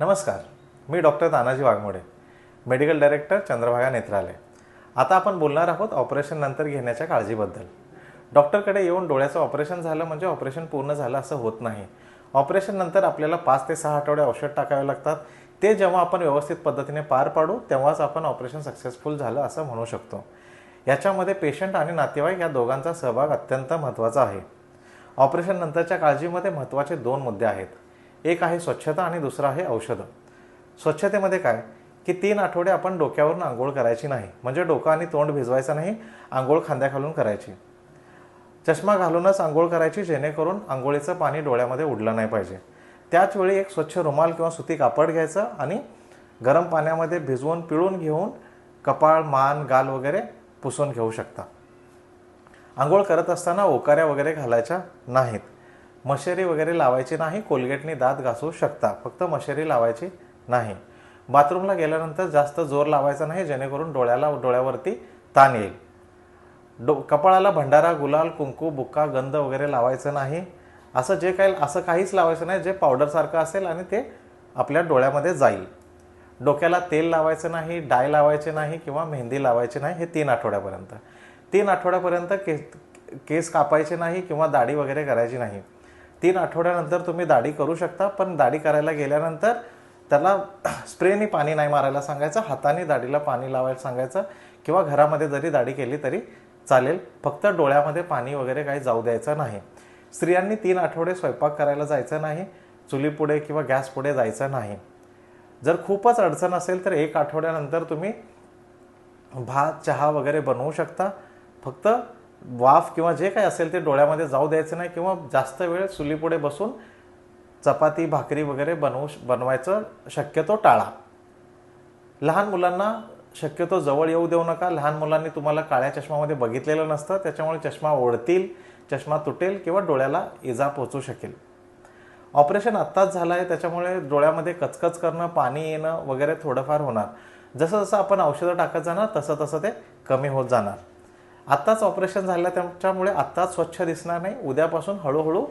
नमस्कार मी doctor Tanaji Waghmode medical director Chandrabhaga Netralaya आता आपण बोलणार आहोत ऑपरेशन नंतर घेण्याच्या काळजीबद्दल. डॉक्टरकडे येऊन डोळ्याचं ऑपरेशन झालं म्हणजे ऑपरेशन पूर्ण झालं असं होत नाही. ऑपरेशन नंतर आपल्याला पाच ते सहा आठवडे औषध टाकावे लागतात. ते जेव्हा आपण व्यवस्थित पद्धतीने पार पाडू तेव्हाच आपण ऑपरेशन सक्सेसफुल झालं असं म्हणू शकतो. याच्यामध्ये पेशंट आणि नातेवाईक या दोघांचा सहभाग अत्यंत महत्त्वाचा आहे. ऑपरेशननंतरच्या काळजीमध्ये महत्त्वाचे दोन मुद्दे आहेत. एक आहे स्वच्छता आणि दुसरं आहे औषधं. स्वच्छतेमध्ये काय? की तीन आठवडे आपण डोक्यावरून आंघोळ करायची नाही. म्हणजे डोकं आणि तोंड भिजवायचं नाही आंघोळ खांद्याखालून करायची. चष्मा घालूनच आंघोळ करायची जेणेकरून आंघोळीचं पाणी डोळ्यामध्ये उडलं नाही पाहिजे. त्याच वेळी एक स्वच्छ रुमाल किंवा सुती कापड घ्यायचं आणि गरम पाण्यामध्ये भिजवून पिळून घेऊन कपाळ मान गाल वगैरे पुसून घेऊ शकता. आंघोळ करत असताना ओकाऱ्या वगैरे घालायच्या नाहीत. मशेरी वगैरे लावायची नाही कोलगेटने दात घासू शकता फक्त मशेरी लावायची नाही. बाथरूमला गेल्यानंतर जास्त जोर लावायचा नाही जेणेकरून डोळ्याला डोळ्यावरती ताण येईल. डो कपाळाला भंडारा गुलाल कुंकू बुक्का गंध वगैरे लावायचं नाही. असं जे काही असं काहीच लावायचं नाही जे पावडरसारखं असेल आणि ते आपल्या डोळ्यामध्ये जाईल. डोक्याला तेल लावायचं नाही डाय लावायचे नाही किंवा मेहंदी लावायची नाही हे तीन आठवड्यापर्यंत. तीन आठवड्यापर्यंत केस केस कापायचे नाही किंवा दाढी वगैरे करायची नाही. तीन आठवड्यानंतर तुम्ही दाढी करू शकता पण दाढी करायला गेल्यानंतर त्याला स्प्रेनी पाणी नाही मारायला सांगायचं हाताने दाढीला पाणी लावायला सांगायचं किंवा घरामध्ये जरी दाढी केली तरी चालेल फक्त डोळ्यामध्ये पाणी वगैरे काही जाऊ द्यायचं नाही. स्त्रियांनी तीन आठवडे स्वयंपाक करायला जायचं नाही चुलीपुढे किंवा गॅस पुढे जायचं नाही. जर खूपच अडचण असेल तर एक आठवड्यानंतर तुम्ही भात चहा वगैरे बनवू शकता फक्त वाफ किंवा जे काही असेल ते डोळ्यामध्ये जाऊ द्यायचं नाही किंवा जास्त वेळ चुलीपुढे बसून चपाती भाकरी वगैरे बनवू बनवायचं शक्यतो टाळा. लहान मुलांना शक्यतो जवळ येऊ देऊ नका. लहान मुलांनी तुम्हाला काळ्या चष्मामध्ये बघितलेलं नसतं. त्याच्यामुळे चष्मा ओढतील चष्मा तुटेल किंवा डोळ्याला इजा पोचू शकेल. ऑपरेशन आत्ताच झालं आहे त्याच्यामुळे डोळ्यामध्ये कचकच करणं पाणी येणं वगैरे थोडंफार होणार. जसं जसं आपण औषधं टाकत जाणार तसं तसं ते कमी होत जाणार. आत्ताच ऑपरेशन झालं त्याच्यामुळे आत्ताच स्वच्छ दिसणार नाही. उद्यापासून हळूहळू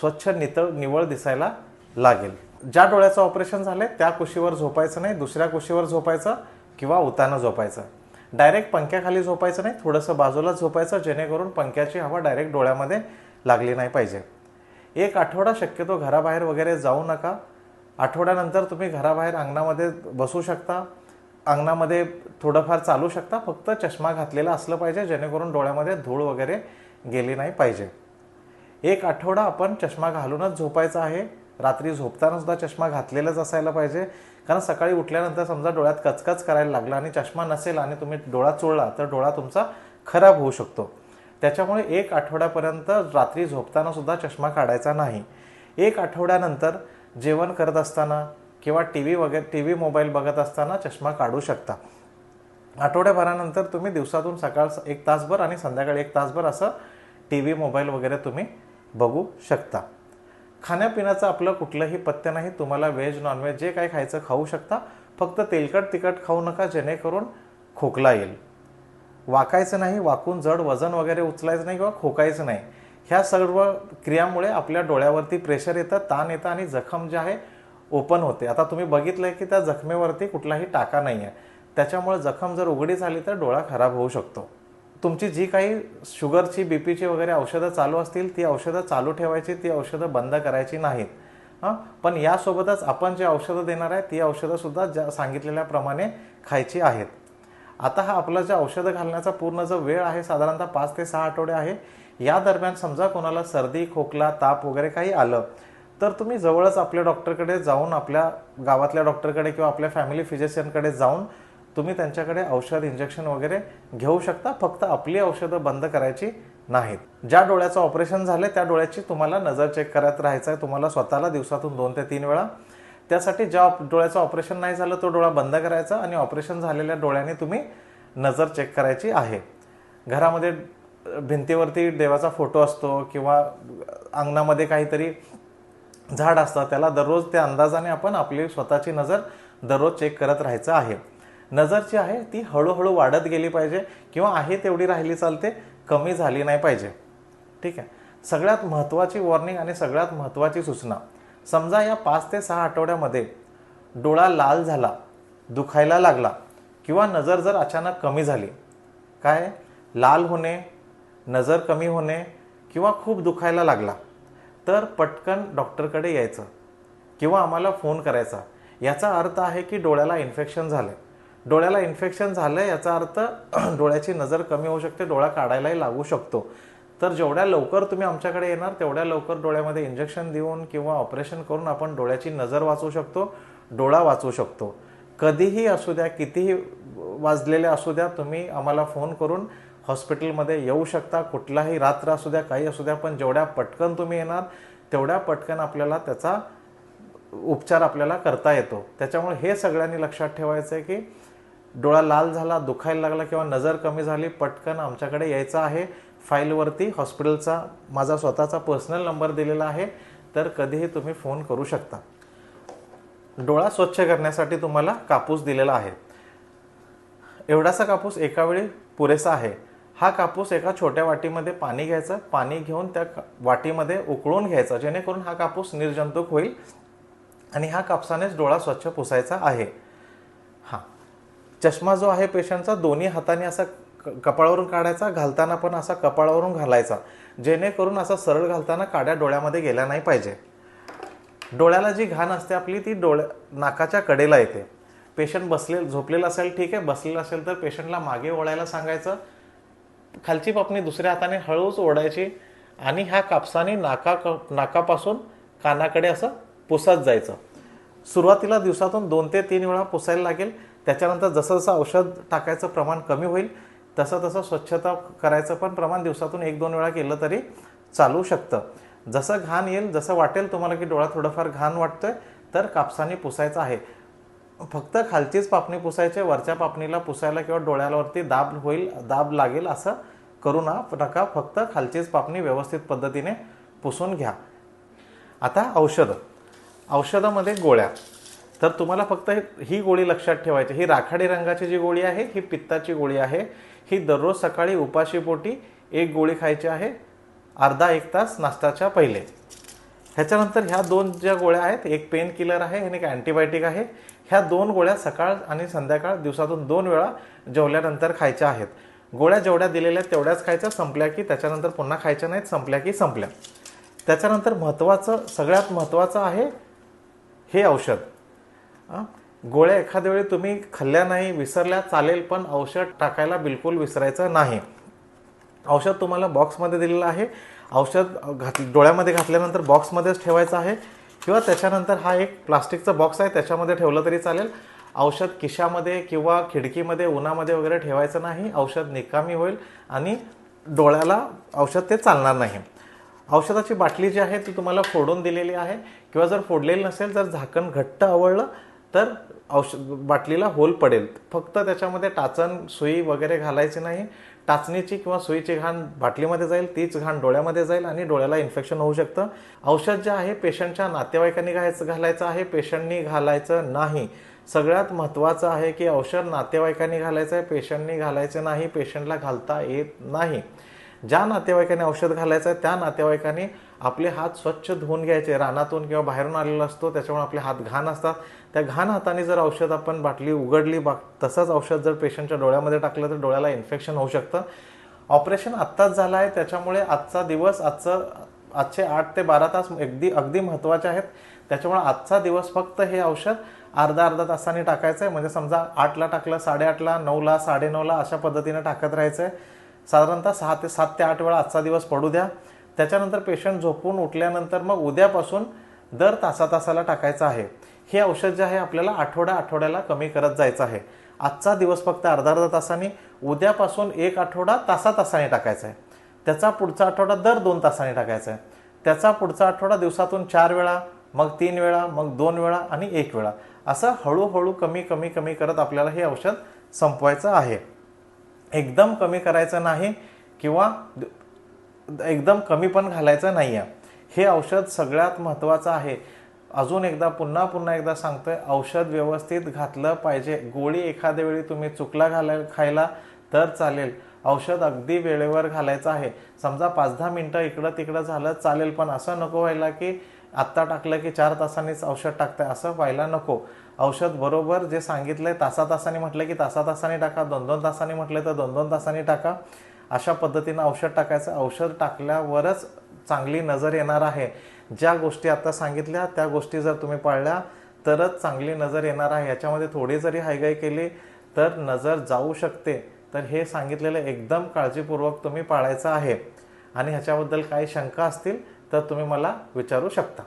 स्वच्छ नितळ निवळ दिसायला लागेल. ज्या डोळ्याचं ऑपरेशन झालं त्या कुशीवर झोपायचं नाही दुसऱ्या कुशीवर झोपायचं किंवा उतानं झोपायचं. डायरेक्ट पंख्याखाली झोपायचं नाही थोडंसं बाजूला झोपायचं जेणेकरून पंख्याची हवा डायरेक्ट डोळ्यामध्ये लागली नाही पाहिजे. एक आठवडा शक्यतो घराबाहेर वगैरे जाऊ नका. आठवड्यानंतर तुम्ही घराबाहेर अंगणामध्ये बसू शकता. अंगणामध्ये थोडंफार चालू शकता फक्त चष्मा घातलेला असलं पाहिजे जेणेकरून डोळ्यामध्ये धूळ वगैरे गेली नाही पाहिजे. एक आठवडा आपण चष्मा घालूनच झोपायचा आहे. रात्री झोपताना सुद्धा चष्मा घातलेलाच असायला पाहिजे. कारण सकाळी उठल्यानंतर समजा डोळ्यात कचकच करायला लागला आणि चष्मा नसेल आणि तुम्ही डोळा चोळला तर डोळा तुमचा खराब होऊ शकतो. त्याच्यामुळे एक आठवड्यापर्यंत रात्री झोपताना सुद्धा चष्मा काढायचा नाही. एक आठवड्यानंतर जेवण करत असताना किंवा टी व्ही वगैरे टी व्ही मोबाईल बघत असताना चष्मा काढू शकता. आठवड्याभरानंतर तुम्ही दिवसातून सकाळ एक तासभर आणि संध्याकाळी एक तासभर असं टी व्ही मोबाईल वगैरे तुम्ही बघू शकता. खाण्यापिण्याचं आपलं कुठलंही पथ्य नाही तुम्हाला व्हेज नॉनव्हेज जे काही खायचं खाऊ शकता. फक्त तेलकट तिखट खाऊ नका जेणेकरून खोकला येईल. वाकायचं नाही वाकून जड वजन वगैरे उचलायचं नाही किंवा खोकायचं नाही. ह्या सर्व क्रियामुळे आपल्या डोळ्यावरती प्रेशर येतं ताण येतं आणि जखम जे आहे ओपन होते. आता तुम्ही बघितलंय की त्या जखमेवरती कुठलाही टाका नाही आहे त्याच्यामुळे जखम जर उघडी झाली तर डोळा खराब होऊ शकतो. तुमची जी काही शुगरची बी पीची वगैरे औषधं चालू असतील ती औषधं चालू ठेवायची ती औषधं बंद करायची नाहीत. हां? पण यासोबतच आपण जे औषधं देणार आहे ती औषधंसुद्धा ज्या सांगितलेल्याप्रमाणे खायची आहेत. आता हा आपला जे औषधं घालण्याचा पूर्ण जो वेळ आहे साधारणतः पाच ते सहा आठवडे आहे या दरम्यान समजा कोणाला सर्दी खोकला ताप वगैरे काही आलं तर तुम्ही जवळच आपल्या डॉक्टरकडे जाऊन आपल्या गावातल्या डॉक्टरकडे किंवा आपल्या फॅमिली फिजिशियनकडे जाऊन तुम्ही त्यांच्याकडे औषध इंजेक्शन वगैरे घेऊ शकता. फक्त आपली औषधं बंद करायची नाहीत. ज्या डोळ्याचं ऑपरेशन झालं त्या डोळ्याची तुम्हाला नजर चेक करत राहायचं आहे तुम्हाला स्वतःला दिवसातून दोन ते तीन वेळा. त्यासाठी ज्या डोळ्याचं ऑपरेशन नाही झालं तो डोळा बंद करायचा आणि ऑपरेशन झालेल्या डोळ्याने तुम्ही नजर चेक करायची आहे. घरामध्ये भिंतीवरती देवाचा फोटो असतो किंवा अंगणामध्ये काहीतरी झाड असतं त्याला दररोज त्या अंदाजाने आपण आपली स्वतःची नजर दररोज चेक करत राहायचं आहे. नजर जी आहे ती हळूहळू वाढत गेली पाहिजे किंवा आहे तेवढी राहिली चालते कमी झाली नाही पाहिजे. ठीक आहे? सगळ्यात महत्त्वाची वॉर्निंग आणि सगळ्यात महत्त्वाची सूचना. समजा या पाच ते सहा आठवड्यामध्ये डोळा लाल झाला दुखायला लागला किंवा नजर जर अचानक कमी झाली काय? लाल होणे नजर कमी होणे किंवा खूप दुखायला लागला. तर पटकन डॉक्टरकडे यायचं किंवा आम्हाला फोन करायचा. याचा अर्थ आहे की डोळ्याला इन्फेक्शन झालं डोळ्याला इन्फेक्शन झालं याचा अर्थ डोळ्याची नजर कमी होऊ शकते डोळा काढायलाही लागू शकतो. तर जेवढ्या लवकर तुम्ही आमच्याकडे येणार तेवढ्या लवकर डोळ्यामध्ये इंजेक्शन देऊन किंवा ऑपरेशन करून आपण डोळ्याची नजर वाचवू शकतो डोळा वाचवू शकतो. कधीही असू द्या कितीही वाजलेले असू द्या तुम्ही आम्हाला फोन करून हॉस्पिटलमध्ये येऊ शकता कुठलाही रात्र असू द्या काही असू द्या पण जेवढ्या पटकन तुम्ही येणार तेवढ्या पटकन आपल्याला त्याचा उपचार आपल्याला करता येतो. त्याच्यामुळे हे सगळ्यांनी लक्षात ठेवायचं आहे की डोळा लाल झाला दुखायला लागला किंवा नजर कमी झाली पटकन आमच्याकडे यायचं आहे. फाईलवरती हॉस्पिटलचा माझा स्वतःचा पर्सनल नंबर दिलेला आहे तर कधीही तुम्ही फोन करू शकता. डोळा स्वच्छ करण्यासाठी तुम्हाला कापूस दिलेला आहे. एवढासा कापूस एकावेळी पुरेसा आहे. हा कापूस एका छोट्या वाटीमध्ये पाणी घ्यायचं पाणी घेऊन त्या का- वाटीमध्ये उकळून घ्यायचं जेणेकरून हा कापूस निर्जंतुक होईल आणि हा कापसानेच डोळा स्वच्छ पुसायचा आहे. हां. चष्मा जो आहे पेशंटचा दोन्ही हाताने असा क- कपाळावरून काढायचा घालताना पण असा कपाळावरून घालायचा जेणेकरून असा सरळ घालताना काड्या डोळ्यामध्ये गेल्या नाही पाहिजे. डोळ्याला जी घाण असते आपली ती डोळ्या नाकाच्या कडेला येते. पेशंट बसले झोपलेला असेल ठीक आहे. बसलेला असेल तर पेशंटला मागे ओढायला सांगायचं खालची पापणी दुसऱ्या हाताने हळूच ओढायची आणि ह्या कापसाने नाका नाकापासून कानाकडे असं पुसत जायचं. सुरुवातीला दिवसातून दोन ते तीन वेळा पुसायला लागेल. त्याच्यानंतर जसं जसं औषध टाकायचं प्रमाण कमी होईल तसं तसं स्वच्छता करायचं पण प्रमाण दिवसातून एक दोन वेळा केलं तरी चालू शकतं. जसं घाण येईल जसं वाटेल तुम्हाला की डोळा थोडंफार घाण वाटतोय तर कापसाने पुसायचं आहे. फक्त खालचीच पापणी पुसायचे वरच्या पापणीला पुसायला किंवा डोळ्यावरती दाब होईल दाब लागेल असं करू ना नका फक्त खालचीच पापणी व्यवस्थित पद्धतीने पुसून घ्या. आता औषधं. औषधामध्ये गोळ्या. तर तुम्हाला फक्त ही गोळी लक्षात ठेवायची. ही राखाडी रंगाची जी गोळी आहे ही पित्ताची गोळी आहे. ही दररोज सकाळी उपाशीपोटी एक गोळी खायची आहे अर्धा एक तास नाश्त्याच्या पहिले. ह्याच्यानंतर ह्या दोन ज्या गोळ्या आहेत एक पेन किलर आहे आणि एक अँटीबायोटिक आहे ह्या दोन गोळ्या सकाळ आणि संध्याकाळ दिवसातून दोन वेळा जेवल्यानंतर खायच्या आहेत. गोळ्या जेवढ्या दिलेल्या आहेत तेवढ्याच खायच्या संपल्या की त्याच्यानंतर पुन्हा खायच्या नाहीत संपल्या की संपल्या. त्याच्यानंतर महत्त्वाचं सगळ्यात महत्त्वाचं आहे हे औषध. गोळ्या एखाद्या वेळी तुम्ही खाल्ल्या नाही विसरल्या चालेल पण औषध टाकायला बिलकुल विसरायचं नाही. औषध तुम्हाला बॉक्समध्ये दिलेलं आहे. औषध घात डोळ्यामध्ये घातल्यानंतर बॉक्समध्येच ठेवायचं आहे. किंवा त्याच्यानंतर हा एक प्लास्टिकचा बॉक्स आहे त्याच्यामध्ये ठेवलं तरी चालेल. औषध किशामध्ये किंवा खिडकीमध्ये उन्हामध्ये वगैरे ठेवायचं नाही. औषध निकामी होईल आणि डोळ्याला औषध ते चालणार नाही. औषधाची बाटली जी आहे ती तुम्हाला फोडून दिलेली आहे. किंवा जर फोडलेली नसेल तर झाकण घट्ट आवळलं तर औषध बाटलीला होल पडेल. फक्त त्याच्यामध्ये टाचण सुई वगैरे घालायची नाही. टाचणीची किंवा सुईची घाण बाटलीमध्ये जाईल तीच घाण डोळ्यामध्ये जाईल आणि डोळ्याला इन्फेक्शन होऊ शकतं. औषध जे आहे पेशंटच्या नातेवाईकांनी घालायचं घालायचं आहे पेशंटनी घालायचं नाही. सगळ्यात महत्त्वाचं आहे की औषध नातेवाईकांनी घालायचं आहे पेशंटनी घालायचं नाही पेशंटला घालता येत नाही. ज्या नातेवाईकांनी औषध घालायचं आहे त्या नातेवाईकांनी आपले हात स्वच्छ धुवून घ्यायचे रानातून किंवा बाहेरून आलेला असतो त्याच्यामुळे आपले हात घाण असतात. त्या घाण हाताने जर औषध आपण बाटली उघडली बा तसंच औषध जर पेशंटच्या डोळ्यामध्ये टाकलं तर डोळ्याला इन्फेक्शन होऊ शकतं. ऑपरेशन आत्ताच झालं आहे त्याच्यामुळे आजचा दिवस आजचं आजचे आठ ते बारा तास अगदी अगदी महत्त्वाचे आहेत. त्याच्यामुळे आजचा दिवस फक्त हे औषध अर्धा अर्धा तासाने टाकायचं आहे म्हणजे समजा आठला टाकलं साडेआठला नऊला साडेनऊला अशा पद्धतीनं टाकत राहायचं आहे साधारणतः सहा ते सात ते आठ वेळा आजचा दिवस पडू द्या. त्याच्यानंतर पेशंट झोपून उठल्यानंतर मग उद्यापासून दर तासा तासाला टाकायचं आहे. हे औषध जे आहे आपल्याला आठवड्या आठवड्याला कमी करत जायचं आहे. आजचा दिवस फक्त अर्धा अर्धा तासाने उद्यापासून एक आठवडा तासा तासाने टाकायचा आहे. त्याचा पुढचा आठवडा दर दोन तासाने टाकायचा आहे. त्याचा पुढचा आठवडा दिवसातून चार वेळा मग तीन वेळा मग दोन वेळा आणि एक वेळा. असं हळूहळू कमी कमी कमी करत आपल्याला हे औषध संपवायचं आहे. एकदम कमी करायचं नाही किंवा एकदम कमी पण घालायचं नाही आहे हे औषध सगळ्यात महत्त्वाचं आहे. अजून एकदा पुन्हा पुन्हा एकदा सांगतोय औषध व्यवस्थित घातलं पाहिजे. गोळी एखाद्या वेळी तुम्ही चुकला घालाय खायला तर चालेल. औषध अगदी वेळेवर घालायचं आहे. समजा पाच दहा मिनटं इकडं तिकडं झालं चालेल. पण असं नको व्हायला की आत्ता टाकलं की चार तासांनीच औषध टाकताय असं व्हायला नको. औषध बरोबर जे सांगितलंय तासा तासाने म्हटलं की तासा तासांनी टाका. दोन दोन तासांनी म्हटलं तर दोन दोन तासांनी टाका. अशा पद्धतीनं औषध टाकायचं. औषध टाकल्यावरच चांगली नजर येणार आहे. ज्या गोष्टी आता सांगितल्या त्या गोष्टी जर तुम्ही पाळल्या तरच चांगली नजर येणार आहे. याच्यामध्ये थोडी जरी हायगाई केली तर नजर जाऊ शकते. तर हे सांगितलेलं एकदम काळजीपूर्वक तुम्ही पाळायचं आहे. आणि ह्याच्याबद्दल काही शंका असतील तर तुम्ही मला विचारू शकता.